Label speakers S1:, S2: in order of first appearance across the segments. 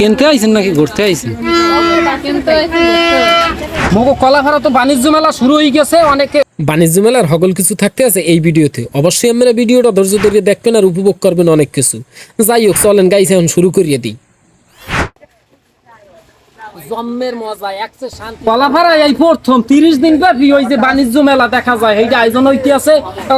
S1: কিনতে আইছেন নাকি ঘুরতে আইছেন?
S2: কিন্তু
S1: মগো কলাফারা তো বাণিজ্য মেলা শুরু হয়ে গেছে অনেকে বাণিজ্য মেলার সকল কিছু থাকতে আছে এই ভিডিওতে। অবশ্যই আমরা ভিডিওটা ধৈর্য ধরে দেখবেন আর উপভোগ করবেন অনেক কিছু। যাই হোক চলেন গাইছে এখন শুরু করিয়ে দিই। জন্মের মজা শান্তি। কলাফারা এই প্রথম, তিরিশ দিন ব্যাপী ওই যে বাণিজ্য মেলা দেখা যায় এইটা আয়োজন হইতে আছে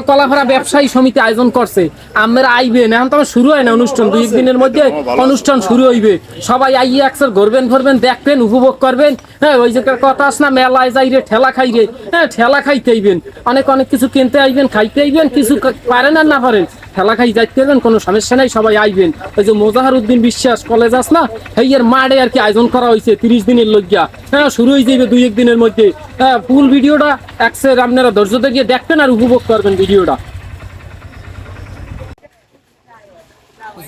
S1: কলাফারা ব্যবসায়ী সমিতি আয়োজন করছে। আমরা আইবেন এখন তো শুরু হয় না অনুষ্ঠান, দুই দিনের মধ্যে অনুষ্ঠান শুরু হইবে। সবাই আইয়ে একসাথে ঘুরবেন ঘুরবেন দেখবেন, উপভোগ করবেন। হ্যাঁ ওই যে কথা আস না, মেলায় যাই রে ঠেলা খাই রে হ্যাঁ ঠেলা খাইতে আইবেন। অনেক অনেক কিছু কিনতে আইবেন, খাইতে আইবেন, কিছু পারেন আর না পারেন। ঠেলা খাই যাইতে পারবেন কোনো সমস্যা নাই, সবাই আইবেন। ওই যে মোজাহার উদ্দিন বিশ্বাস কলেজ আস না, এই এর মাঠে আর কি আয়োজন করা হয়েছে তিরিশ দিনের লজ্ঞা হ্যাঁ শুরু হয়ে যাবে দুই এক দিনের মধ্যে। হ্যাঁ ফুল ভিডিওটা একসের আপনারা ধৈর্য দিয়ে দেখবেন আর উপভোগ করবেন ভিডিওটা।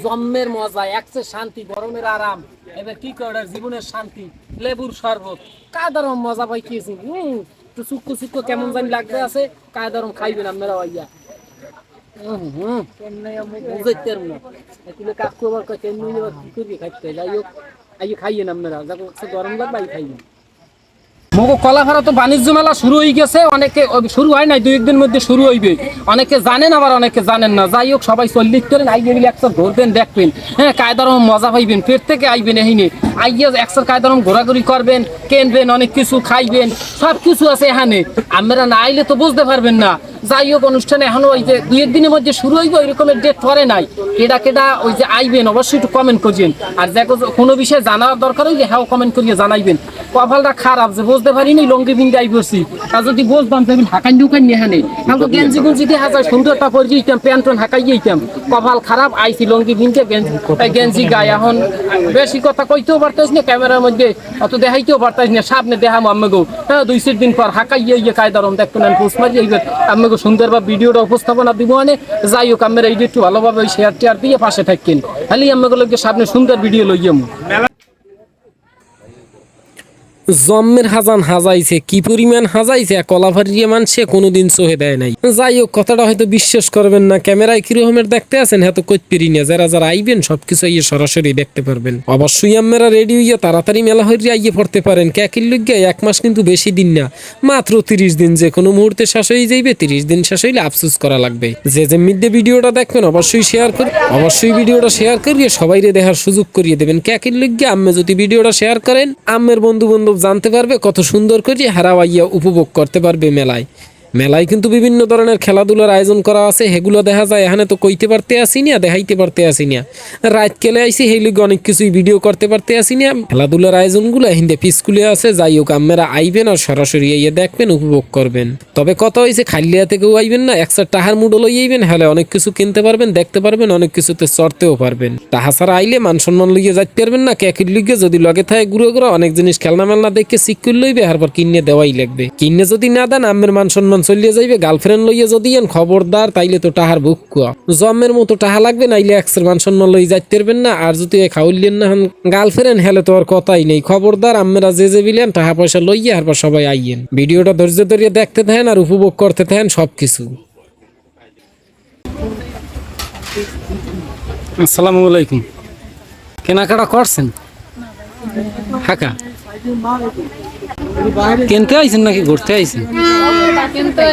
S1: জন্মের মজা একসে শান্তি, গরমের আরাম। এবার কি করে জীবনের শান্তি, লেবুর শরবত। কাদারম মজা পাই খেয়েছি হম, একটু সুক্কু সুক্কু কেমন জানি লাগতে আছে, কাদারম খাইবেন আপনারা ভাইয়া। এমনি আবার কি করবি খাইতে যাই হোক আইয়ে খাইয়েন আপনারা যখন গরম লাগবে আই খাইয়েন মগো তো বাণিজ্য মেলা শুরু হয়ে গেছে, অনেকে শুরু হয় নাই, দুই একদিন মধ্যে শুরু হইবে। অনেকে জানেন, আবার অনেকে জানেন না। যাই হোক, সবাই চল্লিশ করেন আইয়ে গেলে একসাথে ঘুরবেন দেখবেন। হ্যাঁ কায়দারম মজা পাইবেন পেট থেকে আইবেন এহিনে আইয়ে একসাথে কায়দারম ঘোরাঘুরি করবেন, কেনবেন, অনেক কিছু খাইবেন, সব কিছু আছে এখানে। আমরা না আইলে তো বুঝতে পারবেন না। যাই হোক, অনুষ্ঠানে এখনও ওই যে দুই একদিনের মধ্যে শুরু হইবে ওই রকমের ডেট পরে নাই। কেডা কেডা ওই যে আইবেন, অবশ্যই একটু কমেন্ট করছেন আর যে কোনো বিষয়ে জানার দরকার হইলে হ্যাঁ কমেন্ট করিয়ে জানাইবেন। কপালটা খারাপ যে বুঝতে পারিনি লঙ্গি আই বসছি আর যদি বুঝতাম তাহলে হাকান ঢুকান নিয়ে হানে গেঞ্জি গুঞ্জি দিয়ে হাজার সুন্দরটা পরে দিতাম প্যান্ট হাকাই দিতাম কপাল খারাপ আইসি লঙ্গি বিনতে গেঞ্জি গেঞ্জি গায়ে এখন বেশি কথা কইতেও পারতাস না ক্যামেরার মধ্যে অত দেখাইতেও পারতাস না সামনে দেখাম আম্মাগো। হ্যাঁ দুই চার দিন পর হাকাই ইয়ে কায়দারম দেখতো না পোস্ট মারি এইবার আম্মাগো সুন্দর বা ভিডিওটা উপস্থাপনা দিব মানে যাই হোক আমরা এই একটু ভালোভাবে ওই শেয়ার টেয়ার দিয়ে পাশে থাকেন খালি আম্মাগো লোককে সামনে সুন্দর ভিডিও লইয়াম জম্মের হাজান হাজাইছে, কি পরিমাণ হাজাইছে কলাভারিয়ে মানছে কোনোদিন সহে দেয় নাই। যাই হোক, কথাটা হয়তো বিশ্বাস করবেন না, ক্যামেরায় কিরকমের দেখতে আছেন হয়তো কই পেরি না, যারা যারা আইবেন, সবকিছু ইয়ে সরাসরি দেখতে পারবেন। অবশ্যই আপনারা রেডি হইয়া তাড়াতাড়ি মেলা হইয়া আইয়ে পড়তে পারেন, ক্যাকির লইয়া এক মাস কিন্তু বেশি দিন না, মাত্র তিরিশ দিন, যে কোনো মুহূর্তে শেষ হয়ে যাইবে, তিরিশ দিন শেষ হইলে আফসোস করা লাগবে। যে যে মিডে ভিডিওটা দেখবেন, অবশ্যই শেয়ার করে, অবশ্যই ভিডিওটা শেয়ার করিয়ে সবাইরে দেখার সুযোগ করিয়ে দেবেন। ক্যাকির লইয়া আম্মে যদি ভিডিওটা শেয়ার করেন, আম্মের বন্ধু বান্ধব জানতে পারবে কত সুন্দর করে হারাওয়াইয়া উপভোগ করতে পারবে মেলায়। মেলায় কিন্তু বিভিন্ন ধরনের খেলাধুলার আয়োজন করা আছে, সেগুলো দেখা যায়। এখানে তো কইতে পারতে আসি না, দেখাইতে পারতে আসি না। রাত কেলে আইসি লিগে অনেক কিছুই ভিডিও করতে পারতে আসি না। খেলাধুলার আয়োজনগুলো হিন্দে পিসকুলে আছে, যাই হোক, আপনারা আইবেন আর সরাসরি ইয়ে দেখবেন, উপভোগ করবেন। তবে কথা হয়েছে খালিয়া থেকেও আইবেন না একসাথে টাহার মুডো লই আইবেন, হলে অনেক কিছু কিনতে পারবেন, দেখতে পারবেন, অনেক কিছুতে চড়তেও পারবেন। তাহা ছাড়া আইলে মান সম্মান লইয়ে যাইতে পারবেন না কেকির লিগে যদি লগে থাকে ঘুরে ঘুরে, অনেক জিনিস খেলনা মেলনা দেখে সিকুর লইবে হারপর কিনে দেওয়াই লাগবে। কিনে যদি না দেন আমের মান সম্মান চলিয়ে যাইবে গার্লফ্রেন্ড লইয়ে যদি এন খবরদার তাইলে তো টাহার বুক কুয়া। জমের মতো টাহা লাগবে নাইলে একসের মানসম্মান লই যাইতে পারবেন না আর যদি খাউলিয়েন না হন গার্লফ্রেন্ড হেলে তো আর কথাই নেই। খবরদার আমেরা যে যে বিলেন টাকা পয়সা লইয়ে হারপর সবাই আইয়েন। ভিডিওটা ধৈর্য ধরে দেখতে থাকেন আর উপভোগ করতে থাকেন সবকিছু। আসসালামু আলাইকুম। কেনাকাটা করছেন? হাকা? কিনতে আইছেন নাকি? ঘুরতে আইছেন?
S2: কিনতে